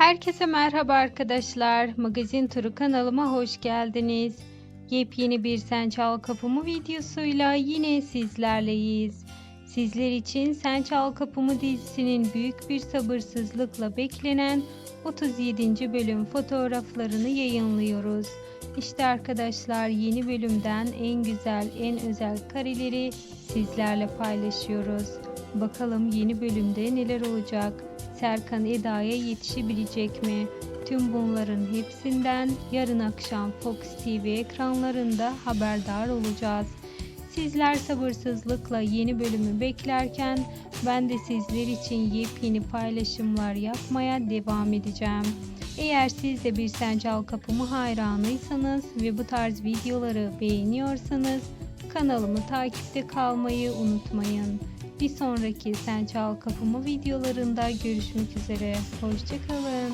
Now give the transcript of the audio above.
Herkese merhaba arkadaşlar. Magazin Turu kanalıma hoş geldiniz. Yepyeni bir Sen Çal Kapımı videosuyla yine sizlerleyiz. Sizler için Sen Çal Kapımı dizisinin büyük bir sabırsızlıkla beklenen 37. bölüm fotoğraflarını yayınlıyoruz. İşte arkadaşlar yeni bölümden en güzel, en özel kareleri sizlerle paylaşıyoruz. Bakalım yeni bölümde neler olacak? Serkan Eda'ya yetişebilecek mi? Tüm bunların hepsinden yarın akşam Fox TV ekranlarında haberdar olacağız. Sizler sabırsızlıkla yeni bölümü beklerken ben de sizler için yepyeni paylaşımlar yapmaya devam edeceğim. Eğer siz de bir Sencal Kapımı hayranıysanız ve bu tarz videoları beğeniyorsanız kanalımı takipte kalmayı unutmayın. Bir sonraki Sen Çal Kapımı videolarında görüşmek üzere. Hoşçakalın.